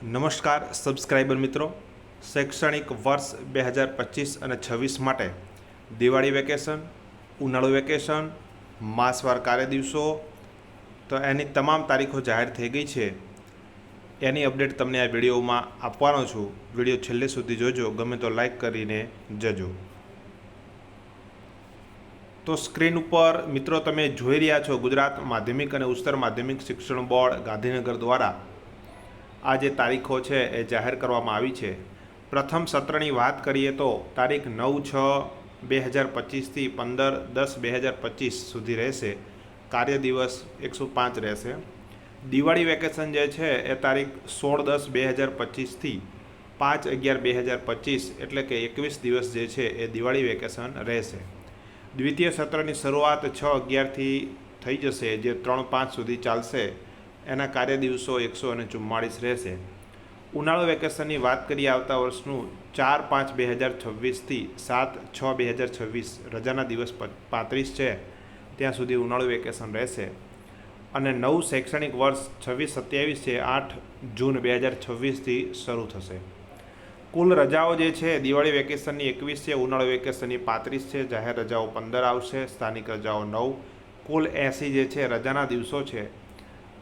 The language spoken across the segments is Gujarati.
નમસ્કાર સબસ્ક્રાઈબર મિત્રો. શૈક્ષણિક વર્ષ બે હજાર પચીસ અને છવ્વીસ માટે દિવાળી વેકેશન, ઉનાળુ વેકેશન, માસવાર કાર્ય દિવસો, તો એની તમામ તારીખો જાહેર થઈ ગઈ છે. એની અપડેટ તમને આ વિડીયોમાં આપવાનો છું. વીડિયો છેલ્લે સુધી જોજો, ગમે તો લાઈક કરીને જજો. તો સ્ક્રીન ઉપર મિત્રો તમે જોઈ રહ્યા છો ગુજરાત માધ્યમિક અને ઉચ્ચતર માધ્યમિક શિક્ષણ બોર્ડ ગાંધીનગર દ્વારા આ જે તારીખો છે એ જાહેર કરવામાં આવી છે. પ્રથમ સત્રની વાત કરીએ તો તારીખ નવ છ બે હજાર પચીસથી પંદર દસ બે હજાર પચીસ સુધી રહેશે. કાર્ય દિવસ એકસો પાંચ રહેશે. દિવાળી વેકેશન જે છે એ તારીખ સોળ દસ બે હજાર પચીસથી પાંચ અગિયાર બે હજાર પચીસ એટલે કે એકવીસ દિવસ જે છે એ દિવાળી વેકેશન રહેશે. દ્વિતીય સત્રની શરૂઆત છ અગિયારથી થઈ જશે, જે ત્રણ પાંચ સુધી ચાલશે. એના કાર્ય દિવસો એકસો અને ચુમ્માળીસ રહેશે. ઉનાળુ વેકેશનની વાત કરીએ આવતા વર્ષનું, ચાર પાંચ બે હજાર છવ્વીસથી સાત છ બે હજાર છવ્વીસ રજાના દિવસ પાંત્રીસ છે. ત્યાં સુધી ઉનાળુ વેકેશન રહેશે. અને નવું શૈક્ષણિક વર્ષ છવ્વીસ સત્યાવીસ છે, આઠ જૂન બે હજાર છવ્વીસથી શરૂ થશે. કુલ રજાઓ જે છે, દિવાળી વેકેશનની એકવીસ છે, ઉનાળુ વેકેશનની પાંત્રીસ છે, જાહેર રજાઓ પંદર આવશે, સ્થાનિક રજાઓ નવ. કુલ એંસી જે છે, રજાના દિવસો છે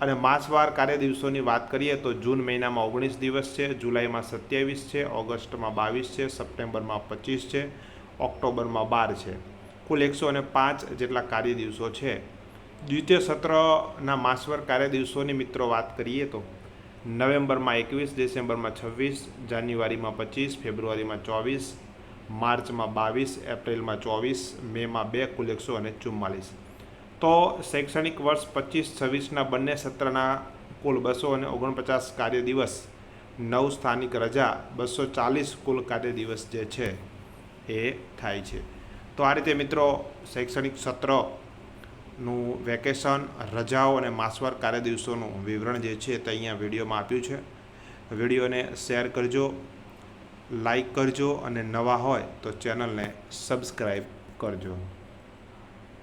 અને માસવાર કાર્ય દિવસોની વાત કરીએ તો જૂન મહિનામાં ઓગણીસ દિવસ છે, જુલાઈમાં સત્યાવીસ છે, ઓગસ્ટમાં બાવીસ છે, સપ્ટેમ્બરમાં પચીસ છે, ઓક્ટોબરમાં બાર છે. કુલ એકસો અને પાંચ જેટલા કાર્ય દિવસો છે. દ્વિતીય સત્રના માસવાર કાર્ય દિવસોની મિત્રો વાત કરીએ તો નવેમ્બરમાં એકવીસ, ડિસેમ્બરમાં છવ્વીસ, જાન્યુઆરીમાં પચીસ, ફેબ્રુઆરીમાં ચોવીસ, માર્ચમાં બાવીસ, એપ્રિલમાં ચોવીસ, મેમાં બે, કુલ એકસો અને ચુમ્માલીસ. તો શૈક્ષણિક વર્ષ પચીસ, છવ્વીસના બંને સત્રના કુલ બસો અને ઓગણપચાસ કાર્ય દિવસ, નવ સ્થાનિક રજા, બસો ચાલીસ કુલ કાર્ય દિવસ જે છે એ થાય છે. તો આ રીતે મિત્રો શૈક્ષણિક સત્રનું વેકેશન, રજાઓ અને માસવાર કાર્ય દિવસોનું વિવરણ જે છે તે અહીંયા વિડીયોમાં આપ્યું છે. વિડીયોને શેર કરજો, લાઈક કરજો અને નવા હોય તો ચેનલને સબસ્ક્રાઈબ કરજો.